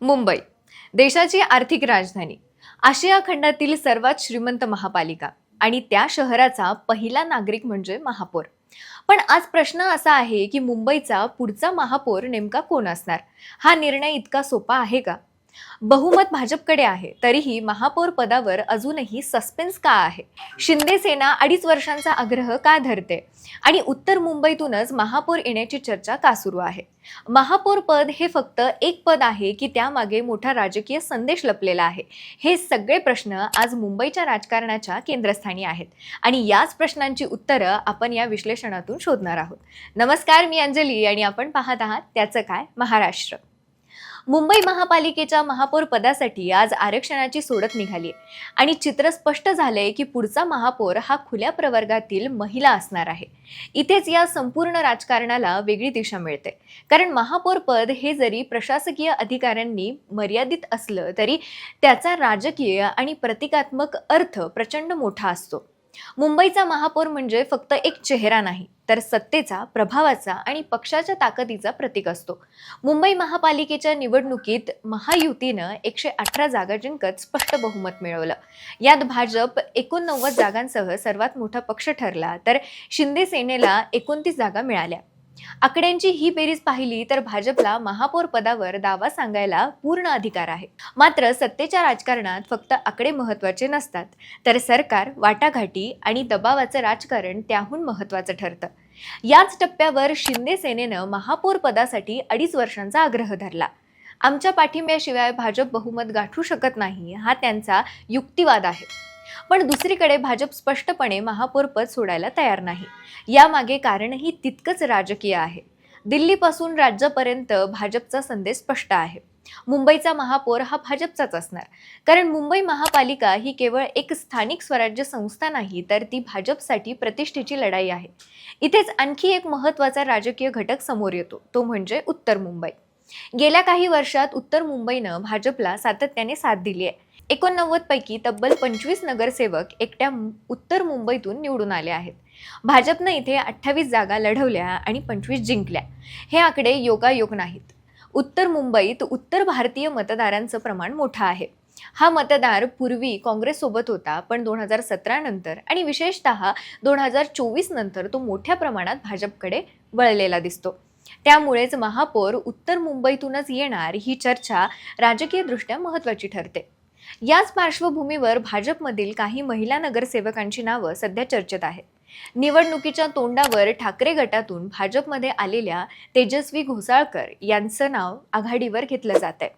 मुंबई देशाची आर्थिक राजधानी. आशिया खंडातील सर्वात श्रीमंत महापालिका आणि त्या शहराचा पहिला नागरिक म्हणजे महापौर. पण आज प्रश्न असा आहे की मुंबईचा पुढचा महापौर नेमका कोण असणार? हा निर्णय इतका सोपा आहे का? बहुमत भाजपकडे आहे तरीही महापौर पदावर अजूनही सस्पेन्स का आहे? शिंदे सेना अडीच वर्षांचा आग्रह का धरते? आणि उत्तर मुंबईतूनच महापौर येण्याची चर्चा का सुरू आहे? महापौर पद हे फक्त एक पद आहे की त्यामागे मोठा राजकीय संदेश लपलेला आहे. हे सगळे प्रश्न आज मुंबईच्या राजकारणाच्या केंद्रस्थानी आहेत. आणि याच प्रश्नांची उत्तरं आपण या विश्लेषणातून शोधणार आहोत. नमस्कार मी अंजली आणि आपण पाहत आहात त्याचं काय? महाराष्ट्र. मुंबई महापालिकेच्या महापौर पदासाठी आज आरक्षणाची सोडत निघाली आणि चित्र स्पष्ट झालंय की पुढचा महापौर हा खुल्या प्रवर्गातील महिला असणार आहे. इथेच या संपूर्ण राजकारणाला वेगळी दिशा मिळते. कारण महापौर पद हे जरी प्रशासकीय अधिकाऱ्यांनी मर्यादित असलं तरी त्याचा राजकीय आणि प्रतिकात्मक अर्थ प्रचंड मोठा असतो. मुंबईचा महापौर म्हणजे फक्त एक चेहरा नाही तर सत्तेचा प्रभावाचा आणि पक्षाच्या ताकदीचा प्रतीक असतो. मुंबई महापालिकेच्या निवडणुकीत महायुतीनं एकशे अठरा जागा जिंकत स्पष्ट बहुमत मिळवलं. यात भाजप एकोणनव्वद जागांसह सर्वात मोठा पक्ष ठरला तर शिंदे सेनेला एकोणतीस जागा मिळाल्या. आकड्यांची ही बेरीज पाहिली तर भाजपला महापौर पदावर दावा सांगायला पूर्ण अधिकार आहे. मात्र सत्तेच्या राजकारणात फक्त आकडे महत्त्वाचे नसतात. तर सरकार वाटाघाटी आणि दबावाचं राजकारण त्याहून महत्वाचं ठरतं. याच टप्प्यावर शिंदे सेनेनं महापौर पदासाठी अडीच वर्षांचा आग्रह धरला. आमच्या पाठिंब्याशिवाय भाजप बहुमत गाठू शकत नाही हा त्यांचा युक्तिवाद आहे. पण दुसरीकडे भाजप स्पष्टपणे महापौरपद सोडायला तयार नाही. यामागे कारणही तितकंच राजकीय आहे. दिल्लीपासून राज्यापर्यंत भाजपचा संदेश स्पष्ट आहे. मुंबईचा महापौर हा भाजपचाच असणार. कारण मुंबई महापालिका ही केवळ एक स्थानिक स्वराज्य संस्था नाही तर ती भाजपसाठी प्रतिष्ठेची लढाई आहे. इथेच आणखी एक महत्त्वाचा राजकीय घटक समोर येतो तो म्हणजे उत्तर मुंबई. गेल्या काही वर्षात उत्तर मुंबईनं भाजपला सातत्याने साथ दिली आहे. एकोणनव्वद पैकी तब्बल पंचवीस नगरसेवक एकट्या उत्तर मुंबईतून निवडून आले आहेत. भाजपनं इथे अठ्ठावीस जागा लढवल्या आणि पंचवीस जिंकल्या. हे आकडे योगायोग नाहीत. उत्तर मुंबईत उत्तर भारतीय मतदारांचं प्रमाण मोठं आहे. हा मतदार पूर्वी काँग्रेससोबत होता पण दोन हजार सतरा नंतर आणि विशेषतः दोन हजार चोवीस नंतर तो मोठ्या प्रमाणात भाजपकडे वळलेला दिसतो. त्यामुळेच महापौर उत्तर मुंबईतूनच येणार ही चर्चा राजकीयदृष्ट्या महत्त्वाची ठरते. याच पार्श्वभूमीवर भाजपमधील काही महिला नगरसेवकांची नावं सध्या चर्चेत आहेत. निवडणुकीच्या तोंडावर ठाकरे गटातून भाजपमध्ये आलेल्या तेजस्वी घोसाळकर यांचं नाव आघाडीवर घेतलं जात आहे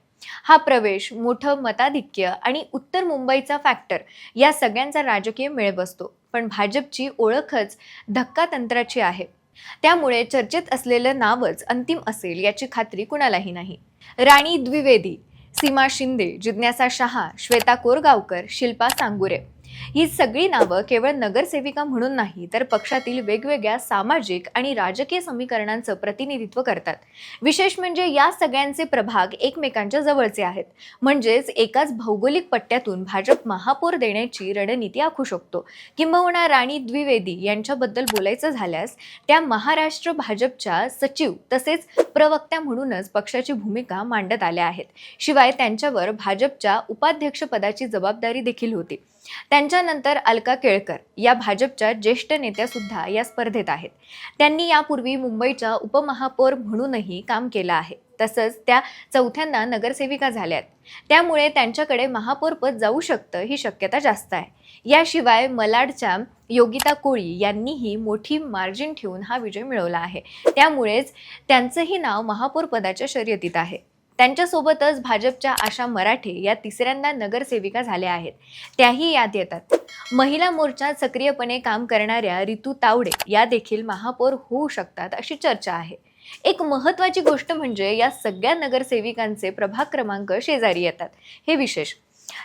हा प्रवेश मोठं मताधिक्य आणि उत्तर मुंबईचा फॅक्टर या सगळ्यांचा राजकीय मेळ बसतो. पण भाजपची ओळखच धक्का तंत्राची आहे. त्यामुळे चर्चेत असलेलं नावच अंतिम असेल याची खात्री कुणालाही नाही. राणी द्विवेदी सीमा शिंदे जिज्ञासा शहा श्वेता कोरगावकर शिल्पा सांगुरे. ही सगळी नावं केवळ नगरसेविका म्हणून नाही तर पक्षातील वेगवेगळ्या सामाजिक आणि राजकीय समीकरणांचं प्रतिनिधित्व करतात. विशेष म्हणजे या सगळ्यांचे प्रभाग एकमेकांच्या जवळचे आहेत. म्हणजेच एकाच भौगोलिक पट्ट्यातून भाजप महापौर देण्याची रणनीती आखू शकतो. किंबहुना राणी द्विवेदी यांच्याबद्दल बोलायचं झाल्यास त्या महाराष्ट्र भाजपच्या सचिव तसेच प्रवक्त्या म्हणूनच पक्षाची भूमिका मांडत आल्या आहेत. शिवाय त्यांच्यावर भाजपच्या उपाध्यक्षपदाची जबाबदारी देखील होती. त्यांच्यानंतर अलका केळकर या भाजपच्या ज्येष्ठ नेत्या सुद्धा या स्पर्धेत आहेत. त्यांनी यापूर्वी मुंबईच्या उपमहापौर म्हणूनही काम केलं आहे. तसंच त्या चौथ्यांदा नगरसेविका झाल्यात. त्यामुळे त्यांच्याकडे महापौर पद जाऊ शकतं ही शक्यता जास्त आहे. याशिवाय मलाडच्या योगिता कोळी यांनीही मोठी मार्जिन ठेवून हा विजय मिळवला आहे. त्यामुळेच त्यांचंही नाव महापौर पदाच्या शर्यतीत आहे. त्यांच्यासोबतच भाजपच्या आशा मराठे या तिसऱ्यांदा नगरसेविका झाल्या आहेत. त्याही याद येतात. महिला मोर्चात सक्रियपणे काम करणाऱ्या रितू तावडे या देखील महापौर होऊ शकतात अशी चर्चा आहे. एक महत्त्वाची गोष्ट म्हणजे या सगळ्या नगरसेविकांचे प्रभाग क्रमांक शेजारी येतात. हे विशेष.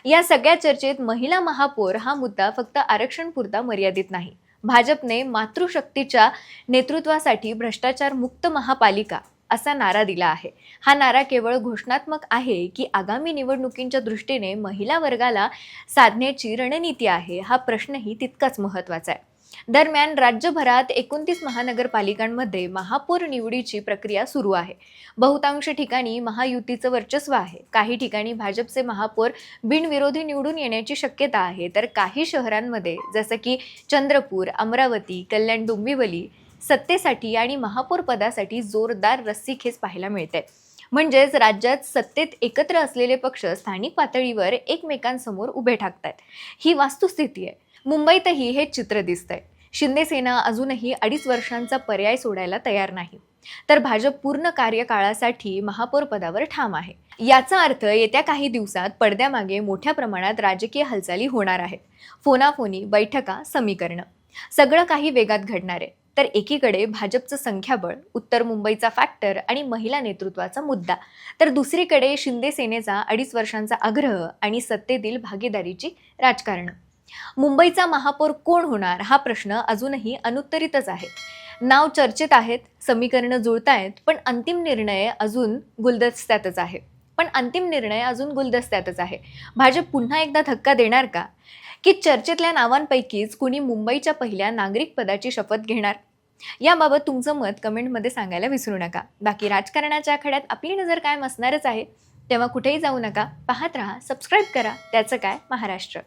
या सगळ्या चर्चेत महिला महापौर हा मुद्दा फक्त आरक्षण पुरता मर्यादित नाही. भाजपने मातृशक्तीच्या नेतृत्वासाठी भ्रष्टाचार मुक्त महापालिका असा नारा दिला आहे. हा नारा केवळ घोषणात्मक आहे की आगामी निवडणुकींच्या दृष्टीने महिला वर्गाला साधण्याची रणनीती आहे हा प्रश्नही तितकाच महत्त्वाचा आहे. दरम्यान राज्यभरात एकोणतीस महानगरपालिकांमध्ये महापौर निवडीची प्रक्रिया सुरू आहे. बहुतांश ठिकाणी महायुतीचं वर्चस्व आहे. काही ठिकाणी भाजपचे महापौर बिनविरोधी निवडून येण्याची शक्यता आहे. तर काही शहरांमध्ये जसं की चंद्रपूर अमरावती कल्याण डोंबिवली सत्तेसाठी आणि महापौर पदासाठी जोरदार रस्सीखेच पाहायला मिळते. म्हणजेच राज्यात सत्तेत एकत्र असलेले पक्ष स्थानिक पातळीवर एकमेकांसमोर उभे ठाकतात ही वास्तुस्थिती आहे. मुंबईतही हे चित्र दिसतंय. शिंदेसेना अजूनही अडीच वर्षांचा पर्याय सोडायला तयार नाही. तर भाजप पूर्ण कार्यकाळासाठी महापौर पदावर ठाम आहे. याचा अर्थ येत्या काही दिवसात पडद्यामागे मोठ्या प्रमाणात राजकीय हालचाली होणार आहेत. फोनाफोनी बैठका समीकरणं. सगळं काही वेगात घडणार आहे. तर एकीकडे भाजपचं संख्याबळ उत्तर मुंबईचा फॅक्टर आणि महिला नेतृत्वाचा मुद्दा. तर दुसरीकडे शिंदे सेनेचा अडीच वर्षांचा आग्रह आणि सत्तेतील भागीदारीची राजकारणं. मुंबईचा महापौर कोण होणार हा प्रश्न अजूनही अनुत्तरितच आहे. नाव चर्चेत आहेत समीकरणं जुळतायत पण अंतिम निर्णय अजून गुलदस्त्यातच आहे. पण अंतिम निर्णय अजून गुलदस्त्यातच आहे. भाजप पुन्हा एकदा धक्का देणार का? की चर्चेतल्या नावांपैकीच कुणी मुंबईच्या पहिल्या नागरिक पदाची शपथ घेणार? याबाबत तुमचं मत कमेंटमध्ये सांगायला विसरू नका. बाकी राजकारणाच्या आखाड्यात आपली नजर कायम असणारच आहे. तेव्हा कुठेही जाऊ नका. पाहत राहा सबस्क्राईब करा. त्याचं काय? महाराष्ट्र.